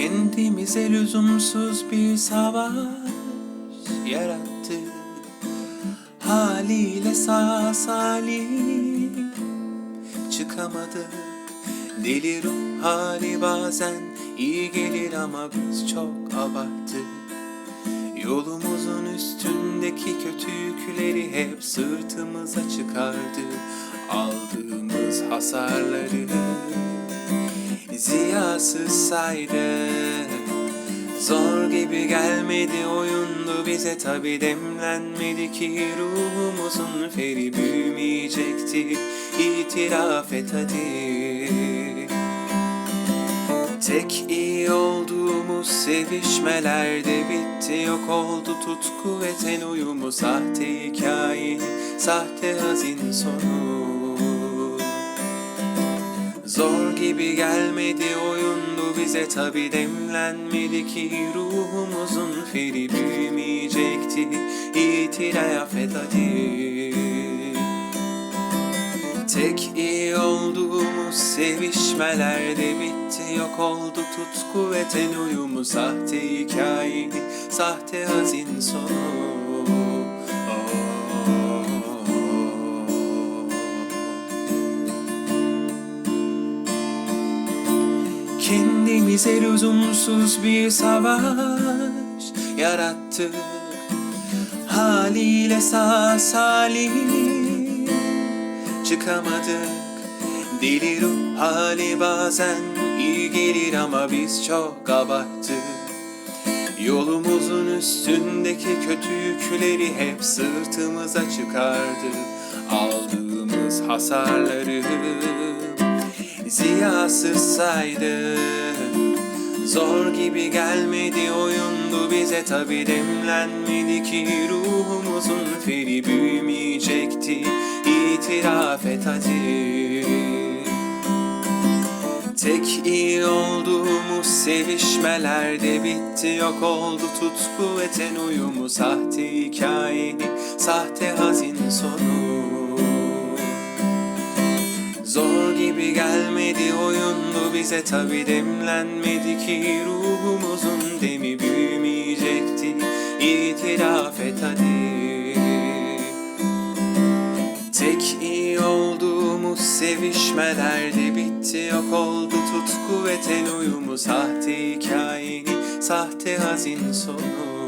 Kendimize lüzumsuz bir savaş yarattık. Haliyle sağ salim çıkamadık. Deli ruh hali bazen iyi gelir ama biz çok abarttık. Yolumuzun üstündeki kötü yükleri hep sırtımıza çıkardı Aldığımız hasarları saydı Zor gibi gelmedi oyundu bize tabi demlenmedi ki ruhumuzun feri büyümeyecekti. İtiraf et hadi. Tek iyi olduğumuz sevişmelerde bitti Yok oldu tutku ve ten uyumu Sahte hikaye, sahte hazin sonu Zor gibi gelmedi oyundu bize tabi demlenmedi ki Ruhumuzun feri büyümeyecekti İtiraf et Tek iyi olduğumuz sevişmelerde bitti Yok oldu tutku ve ten uyumu Sahte hikayeydi, sahte hazin sonu Kendimize lüzumsuz bir savaş yarattık. Haliyle sağ salim çıkamadık. Deli ruh hali bazen iyi gelir ama biz çok abarttık. Yolumuzun üstündeki kötü yükleri hep sırtımıza çıkardı Aldığımız hasarları ziyasız saydı Zor gibi gelmedi oyundu bize tabi demlenmedi ki Ruhumuzun feri büyümeyecekti. İtiraf et hadi. Tek iyi olduğumuz sevişmelerde bitti Yok oldu tutku ve ten uyumu Sahte hikayeni, sahte hazin sonu. Zor gibi gelmedi bize tabi demlenmedi ki Ruhumuzun demi büyümeyecekti. İtiraf et hadi. Tek iyi olduğumuz sevişmelerde bitti. Yok oldu tutku ve ten uyumu Sahte hikayeni, sahte hazin sonu